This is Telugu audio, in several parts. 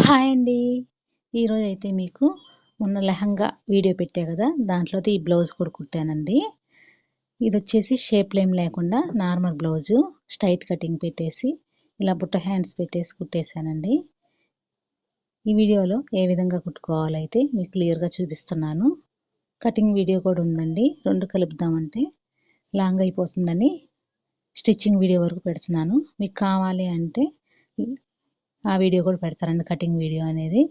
హాయ్ అండి. ఈరోజు అయితే మీకు మొన్న లెహంగా వీడియో పెట్టా కదా దాంట్లో ఈ బ్లౌజ్ కూడా కుట్టానండి. ఇది వచ్చేసి షేప్ ఏం లేకుండా నార్మల్ బ్లౌజు స్ట్రైట్ కటింగ్ పెట్టేసి ఇలా బుట్ట హ్యాండ్స్ పెట్టేసి కుట్టేశానండి. ఈ వీడియోలో ఏ విధంగా కుట్టుకోవాలైతే మీకు క్లియర్గా చూపిస్తున్నాను. కటింగ్ వీడియో కూడా ఉందండి. రెండు కలుపుదామంటే లాంగ్ అయిపోతుందని స్టిచ్చింగ్ వీడియో వరకు పెడుతున్నాను. మీకు కావాలి అంటే ఆ వీడియో కూడా పెడతారండి కటింగ్ వీడియో అనేది.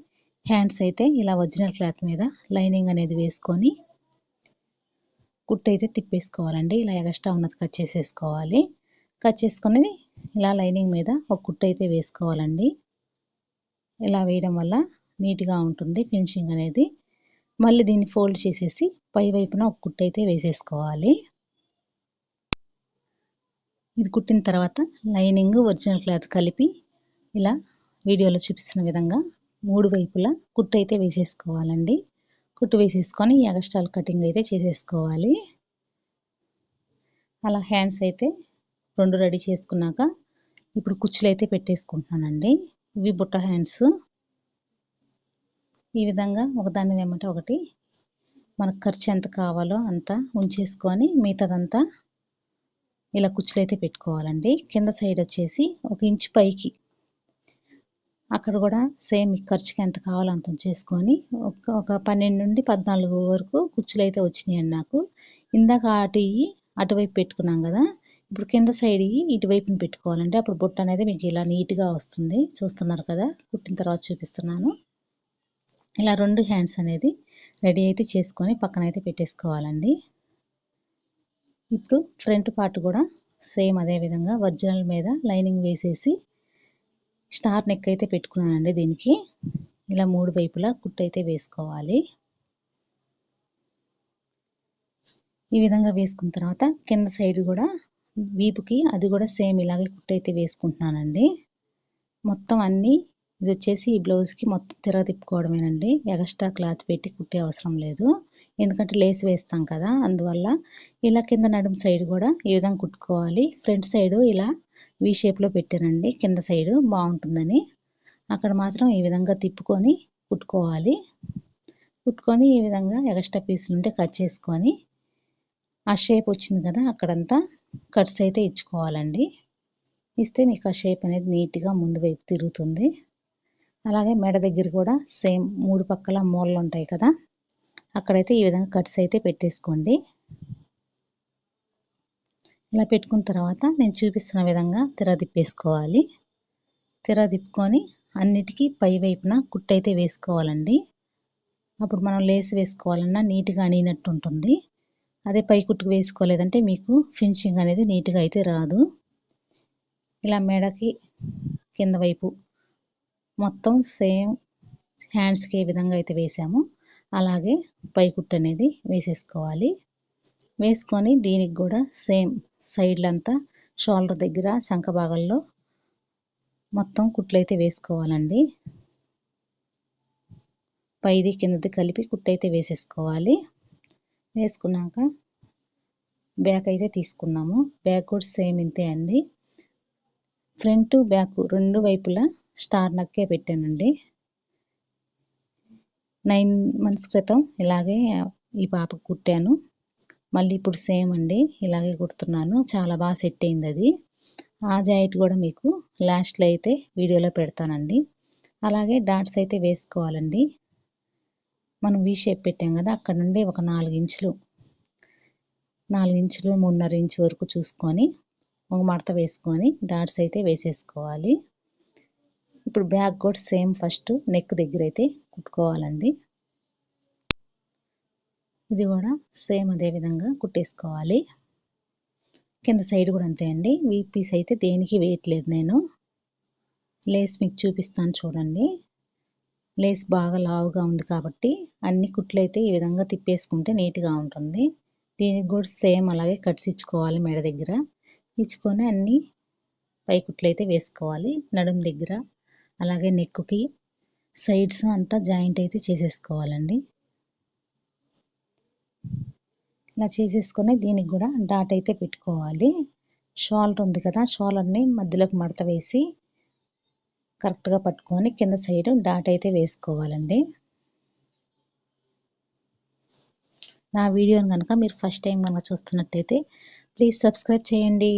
హ్యాండ్స్ అయితే ఇలా ఒరిజినల్ క్లాత్ మీద లైనింగ్ అనేది వేసుకొని కుట్టు అయితే తిప్పేసుకోవాలండి. ఇలా ఎగస్ట్రా ఉన్నది కట్ చేసేసుకోవాలి. కట్ చేసుకొని ఇలా లైనింగ్ మీద ఒక కుట్టు అయితే వేసుకోవాలండి. ఇలా వేయడం వల్ల నీట్గా ఉంటుంది ఫినిషింగ్ అనేది. మళ్ళీ దీన్ని ఫోల్డ్ చేసేసి పై వైపున ఒక కుట్టు అయితే వేసేసుకోవాలి. ఇది కుట్టిన తర్వాత లైనింగ్ ఒరిజినల్ క్లాత్ కలిపి ఇలా వీడియోలో చూపిస్తున్న విధంగా మూడు వైపులా కుట్టు అయితే వేసేసుకోవాలండి. కుట్టు వేసేసుకొని ఎగస్ట్రాల్ కటింగ్ అయితే చేసేసుకోవాలి. అలా హ్యాండ్స్ అయితే రెండు రెడీ చేసుకున్నాక ఇప్పుడు కుచ్చులు అయితే పెట్టేసుకుంటున్నానండి. ఇవి బుట్ట హ్యాండ్స్. ఈ విధంగా ఒకదాన్ని వెంబట ఒకటి మనకు ఖర్చు ఎంత కావాలో అంత ఉంచేసుకొని మిగతాదంతా ఇలా కుచ్చులు అయితే పెట్టుకోవాలండి. కింద సైడ్ వచ్చేసి ఒక ఇంచు పైకి అక్కడ కూడా సేమ్ ఖర్చుకి ఎంత కావాలో అంత చేసుకొని ఒక ఒక పన్నెండు నుండి పద్నాలుగు వరకు కుచ్చులు అయితే వచ్చినాయండి నాకు. ఇందాక అటు అటువైపు పెట్టుకున్నాం కదా. ఇప్పుడు కింద సైడ్ ఇటువైపుని పెట్టుకోవాలంటే అప్పుడు బుట్ట అనేది మీకు ఇలా నీట్గా వస్తుంది. చూస్తున్నారు కదా కుట్టిన తర్వాత చూపిస్తున్నాను. ఇలా రెండు హ్యాండ్స్ అనేది రెడీ అయితే చేసుకొని పక్కన అయితే పెట్టేసుకోవాలండి. ఇప్పుడు ఫ్రంట్ పార్ట్ కూడా సేమ్ అదే విధంగా ఒరిజినల్ మీద లైనింగ్ వేసేసి స్టార్ నెక్ అయితే పెట్టుకున్నానండి దీనికి. ఇలా మూడు వైపులా కుట్టు అయితే వేసుకోవాలి. ఈ విధంగా వేసుకున్న తర్వాత కింద సైడ్ కూడా వీపుకి అది కూడా సేమ్ ఇలాగే కుట్టు అయితే వేసుకుంటున్నానండి. మొత్తం అన్నీ ఇది వచ్చేసి ఈ బ్లౌజ్కి మొత్తం తిర తిప్పుకోవడమేనండి. ఎగస్ట్రా క్లాత్ పెట్టి కుట్టే అవసరం లేదు. ఎందుకంటే లేస్ వేస్తాం కదా అందువల్ల ఇలా కింద నడుము సైడ్ కూడా ఈ విధంగా కుట్టుకోవాలి. ఫ్రంట్ సైడ్ ఇలా వీ షేప్లో పెట్టానండి. కింద సైడ్ బాగుంటుందని. అక్కడ మాత్రం ఈ విధంగా తిప్పుకొని కుట్టుకోవాలి. కుట్టుకొని ఈ విధంగా ఎగస్ట్రా పీస్ నుండి కట్ చేసుకొని ఆ షేప్ వచ్చింది కదా అక్కడంతా కట్స్ అయితే ఇచ్చుకోవాలండి. ఇస్తే మీకు ఆ షేప్ అనేది నీట్గా ముందు వైపు తిరుగుతుంది. అలాగే మెడ దగ్గర కూడా సేమ్ మూడు పక్కల మూలలు ఉంటాయి కదా అక్కడైతే ఈ విధంగా కట్స్ అయితే పెట్టేసుకోండి. ఇలా పెట్టుకున్న తర్వాత నేను చూపిస్తున్న విధంగా తెర తిప్పేసుకోవాలి. తిర తిప్పుకొని అన్నిటికీ పై వైపున కుట్టయితే వేసుకోవాలండి. అప్పుడు మనం లేస్ వేసుకోవాలన్నా నీట్గా అనినట్టు ఉంటుంది. అదే పై కుట్టుకు వేసుకోలేదంటే మీకు ఫినిషింగ్ అనేది నీట్గా అయితే రాదు. ఇలా మెడకి కింద వైపు మొత్తం సేమ్ హ్యాండ్స్కి ఏ విధంగా అయితే వేసామో అలాగే పై కుట్టు అనేది వేసేసుకోవాలి. వేసుకొని దీనికి కూడా సేమ్ సైడ్లంతా షోల్డర్ దగ్గర శంఖ భాగంలో మొత్తం కుట్లు అయితే వేసుకోవాలండి. పైది కిందది కలిపి కుట్టయితే వేసేసుకోవాలి. వేసుకున్నాక బ్యాక్ అయితే తీసుకున్నాము బ్యాక్ కూడా సేమ్ ఇంతే అండి. ఫ్రంట్ బ్యాక్ రెండు వైపులా స్టార్ నక్కే పెట్టానండి. నైన్ మంత్స్ క్రితం ఇలాగే ఈ పాపకు కుట్టాను. మళ్ళీ ఇప్పుడు సేమ్ అండి ఇలాగే కుడుతున్నాను. చాలా బాగా సెట్ అయింది అది. ఆ జాయిట్ కూడా మీకు లాస్ట్లో అయితే వీడియోలో పెడతానండి. అలాగే డాట్స్ అయితే వేసుకోవాలండి. మనం వీ షేప్ పెట్టాం కదా అక్కడ నుండి ఒక నాలుగు ఇంచులు నాలుగు ఇంచులు మూడున్నర ఇంచు వరకు చూసుకొని ఒక మడత వేసుకొని డాట్స్ అయితే వేసేసుకోవాలి. ఇప్పుడు బ్యాక్ కూడా సేమ్ ఫస్ట్ నెక్ దగ్గర అయితే కుట్టుకోవాలండి. ఇది కూడా సేమ్ అదే విధంగా కుట్టేసుకోవాలి. కింద సైడ్ కూడా అంతే అండి. వీపీస్ అయితే దేనికి వేయట్లేదు నేను. లేస్ మీకు చూపిస్తాను చూడండి. లేస్ బాగా లావుగా ఉంది కాబట్టి అన్ని కుట్లు అయితే ఈ విధంగా తిప్పేసుకుంటే నీట్గా ఉంటుంది. దీనికి కూడా సేమ్ అలాగే కట్స్ ఇచ్చుకోవాలి మెడ దగ్గర. ఇచ్చుకొని అన్ని పై కుట్లు అయితే వేసుకోవాలి. నడుం దగ్గర. అలాగే నెక్కి సైడ్స్ అంతా జాయింట్ అయితే చేసేసుకోవాలండి. ఇలా చేసేసుకొని దీనికి కూడా డాట్ అయితే పెట్టుకోవాలి. షాల్ ఉంది కదా షాల్ అన్ని మధ్యలోకి మడత వేసి కరెక్ట్గా పట్టుకొని కింద సైడ్ డాట్ అయితే వేసుకోవాలండి. నా వీడియోని కనుక మీరు ఫస్ట్ టైం కనుక చూస్తున్నట్టయితే ప్లీజ్ సబ్స్క్రైబ్ చేయండి.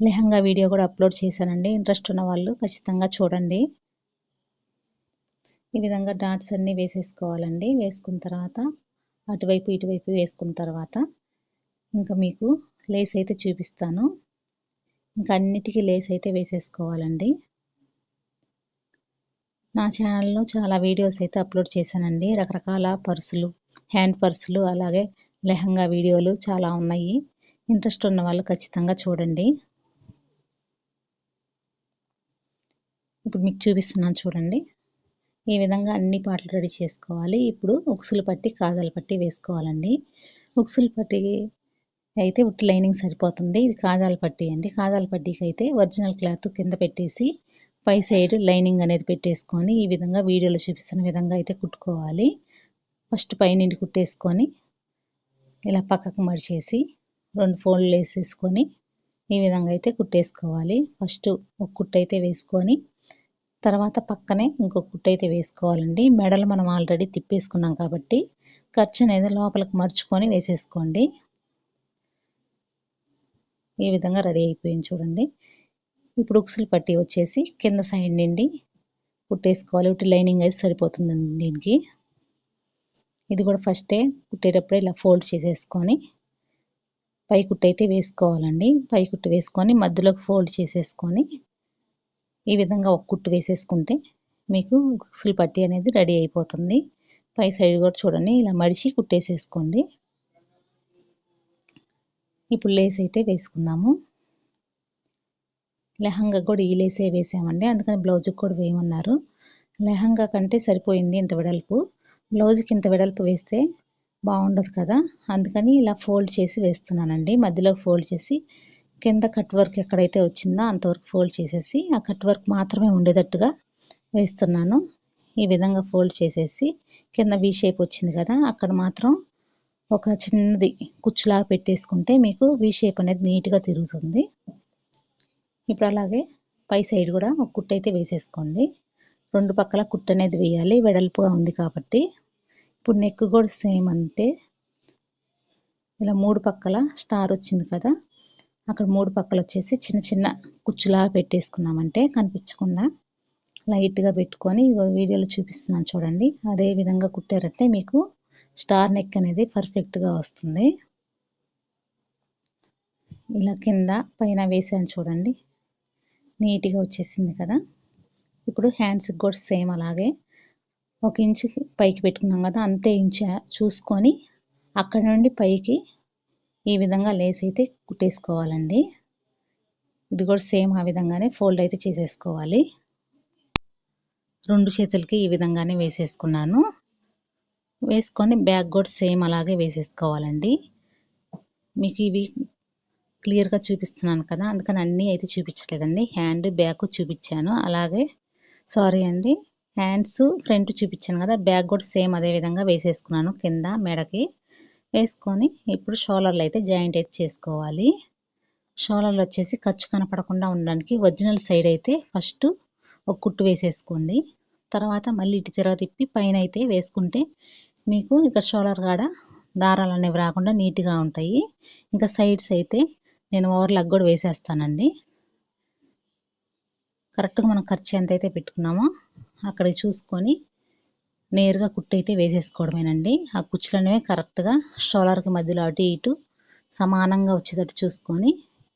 లెహంగా వీడియో కూడా అప్లోడ్ చేశానండి. ఇంట్రెస్ట్ ఉన్న వాళ్ళు ఖచ్చితంగా చూడండి. ఈ విధంగా డాట్స్ అన్నీ వేసేసుకోవాలండి. వేసుకున్న తర్వాత అటువైపు ఇటువైపు వేసుకున్న తర్వాత ఇంకా మీకు లేస్ అయితే చూపిస్తాను. ఇంకా అన్నిటికీ లేస్ అయితే వేసేసుకోవాలండి. నా ఛానల్లో చాలా వీడియోస్ అయితే అప్లోడ్ చేశానండి. రకరకాల పర్సులు హ్యాండ్ పర్సులు అలాగే లెహంగా వీడియోలు చాలా ఉన్నాయి. ఇంట్రెస్ట్ ఉన్న వాళ్ళు ఖచ్చితంగా చూడండి. ఇప్పుడు మీకు చూపిస్తున్నాను చూడండి. ఈ విధంగా అన్ని పాటలు రెడీ చేసుకోవాలి. ఇప్పుడు ఉక్సులు పట్టి కాజాల పట్టి వేసుకోవాలండి. ఉక్సులు పట్టి అయితే ఉట్టి లైనింగ్ సరిపోతుంది. ఇది కాజాల పట్టి అండి. కాజాల పట్టీకి అయితే ఒరిజినల్ క్లాత్ కింద పెట్టేసి పై సైడ్ లైనింగ్ అనేది పెట్టేసుకొని ఈ విధంగా వీడియోలో చూపిస్తున్న విధంగా అయితే కుట్టుకోవాలి. ఫస్ట్ పైనుండి కుట్టేసుకొని ఇలా పక్కకు మడిచేసి రెండు ఫోల్డ్లు వేసేసుకొని ఈ విధంగా అయితే కుట్టేసుకోవాలి. ఫస్ట్ ఒక కుట్టు అయితే వేసుకొని తర్వాత పక్కనే ఇంకొక కుట్టు అయితే వేసుకోవాలండి. మెడలు మనం ఆల్రెడీ తిప్పేసుకున్నాం కాబట్టి ఖర్చు అనేది లోపలికి మర్చుకొని వేసేసుకోండి. ఈ విధంగా రెడీ అయిపోయింది చూడండి. ఇప్పుడు ఉక్సులు పట్టి వచ్చేసి కింద సైడ్ నుండి కుట్టేసుకోవాలి. ఇటు లైనింగ్ అయితే సరిపోతుందండి దీనికి. ఇది కూడా ఫస్టే కుట్టేటప్పుడే ఇలా ఫోల్డ్ చేసేసుకొని పై కుట్టు అయితే వేసుకోవాలండి. పై కుట్టు వేసుకొని మధ్యలోకి ఫోల్డ్ చేసేసుకొని ఈ విధంగా ఒక కుట్టు వేసేసుకుంటే మీకు గుక్సులు పట్టి అనేది రెడీ అయిపోతుంది. పై సైడ్ కూడా చూడండి ఇలా మడిచి కుట్టేసేసుకోండి. ఇప్పుడు లేస్ అయితే వేసుకుందాము. లెహంగా కూడా ఈ లేసే వేసామండి అందుకని బ్లౌజ్కి కూడా వేయమన్నారు. లెహంగా కంటే సరిపోయింది ఇంత వెడల్పు. బ్లౌజ్కి ఇంత వెడల్పు వేస్తే బాగుండదు కదా అందుకని ఇలా ఫోల్డ్ చేసి వేస్తున్నానండి. మధ్యలో ఫోల్డ్ చేసి కింద కట్ వర్క్ ఎక్కడైతే వచ్చిందో అంతవరకు ఫోల్డ్ చేసేసి ఆ కట్ వర్క్ మాత్రమే ఉండేటట్టుగా వేస్తున్నాను. ఈ విధంగా ఫోల్డ్ చేసేసి కింద వీ షేప్ వచ్చింది కదా అక్కడ మాత్రం ఒక చిన్నది కుచ్చులాగా పెట్టేసుకుంటే మీకు వీ షేప్ అనేది నీట్గా తిరుగుతుంది. ఇప్పుడు అలాగే పై సైడ్ కూడా ఒక కుట్టు అయితే వేసేసుకోండి. రెండు పక్కల కుట్టు అనేది వేయాలి వెడల్పుగా ఉంది కాబట్టి. ఇప్పుడు నెక్ కూడా సేమ్ అంటే ఇలా మూడు పక్కల స్టార్ వచ్చింది కదా అక్కడ మూడు పక్కలు వచ్చేసి చిన్న చిన్న కుచ్చులాగా పెట్టేసుకున్నామంటే కనిపించకుండా లైట్గా పెట్టుకొని వీడియోలో చూపిస్తున్నాను చూడండి. అదే విధంగా కుట్టారంటే మీకు స్టార్ నెక్ అనేది పర్ఫెక్ట్గా వస్తుంది. ఇలా కింద పైన వేసాను చూడండి. నీట్గా వచ్చేసింది కదా. ఇప్పుడు హ్యాండ్స్కి కూడా సేమ్ అలాగే ఒక ఇంచు పైకి పెట్టుకున్నాం కదా అంతే ఇంచు చూసుకొని అక్కడ నుండి పైకి ఈ విధంగా లేస్ అయితే కుట్టేసుకోవాలండి. ఇది కూడా సేమ్ ఆ విధంగానే ఫోల్డ్ అయితే చేసేసుకోవాలి. రెండు చేతులకి ఈ విధంగానే వేసేసుకున్నాను. వేసుకొని బ్యాక్ కూడా సేమ్ అలాగే వేసేసుకోవాలండి. మీకు ఇవి క్లియర్గా చూపిస్తున్నాను కదా అందుకని అన్నీ అయితే చూపించలేదండి హ్యాండ్ బ్యాక్ చూపించాను. అలాగే సారీ అండి హ్యాండ్స్ ఫ్రంట్ చూపించాను కదా బ్యాక్ కూడా సేమ్ అదే విధంగా వేసేసుకున్నాను కింద మెడకి. వేసుకొని ఇప్పుడు షోలర్లు అయితే జాయింట్ అయితే చేసుకోవాలి. షోలర్లు వచ్చేసి ఖర్చు కనపడకుండా ఉండడానికి ఒరిజినల్ సైడ్ అయితే ఫస్ట్ ఒక కుట్టు వేసేసుకోండి. తర్వాత మళ్ళీ ఇటు తిరగ తిప్పి పైన అయితే వేసుకుంటే మీకు ఇక్కడ షోలర్ కాడ దారాలు అనేవి రాకుండా నీట్గా ఉంటాయి. ఇంకా సైడ్స్ అయితే నేను ఓవర్లాక్ కూడా వేసేస్తానండి. కరెక్ట్గా మనం ఖర్చు ఎంత అయితే పెట్టుకున్నామో అక్కడ చూసుకొని నేరుగా కుట్టు అయితే వేసేసుకోవడమేనండి. ఆ కుచ్చులు అనేవి కరెక్ట్గా షోలర్కి మధ్యలో అటు ఇటు సమానంగా వచ్చేటట్టు చూసుకొని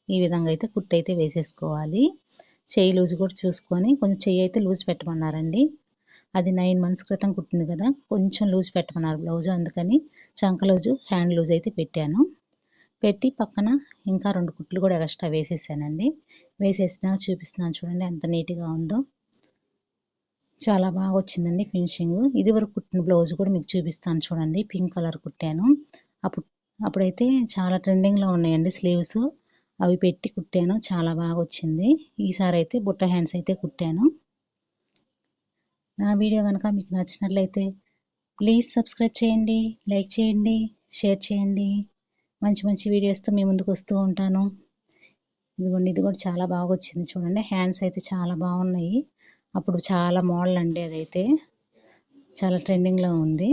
ఈ విధంగా అయితే కుట్టు అయితే వేసేసుకోవాలి. చెయ్యి లూజ్ కూడా చూసుకొని కొంచెం చెయ్యి అయితే లూజ్ పెట్టమన్నారండి. అది నైన్ మంత్స్ క్రితం కుట్టింది కదా కొంచెం లూజ్ పెట్టమన్నారు బ్లౌజ్. అందుకని చంక లూజు హ్యాండ్ లూజ్ అయితే పెట్టాను. పెట్టి పక్కన ఇంకా రెండు కుట్లు కూడా ఎక్స్ట్రా వేసేసానండి. వేసేసినా చూపిస్తున్నాను చూడండి ఎంత నీట్గా ఉందో. చాలా బాగా వచ్చిందండి ఫినిషింగ్. ఇది వరకు కుట్టిన బ్లౌజ్ కూడా మీకు చూపిస్తాను చూడండి. పింక్ కలర్ కుట్టాను. అప్పుడు అప్పుడైతే చాలా ట్రెండింగ్లో ఉన్నాయండి స్లీవ్స్ అవి పెట్టి కుట్టాను. చాలా బాగా వచ్చింది. ఈసారి అయితే బుట్ట హ్యాండ్స్ అయితే కుట్టాను. నా వీడియో కనుక మీకు నచ్చినట్లయితే ప్లీజ్ సబ్స్క్రైబ్ చేయండి లైక్ చేయండి షేర్ చేయండి. మంచి మంచి వీడియోస్తో మీ ముందుకు వస్తూ ఉంటాను. ఇదిగోండి ఇది కూడా చాలా బాగా వచ్చింది చూడండి. హ్యాండ్స్ అయితే చాలా బాగున్నాయి. అప్పుడు చాలా మోడల్ అండి అదైతే. చాలా ట్రెండింగ్లో ఉంది.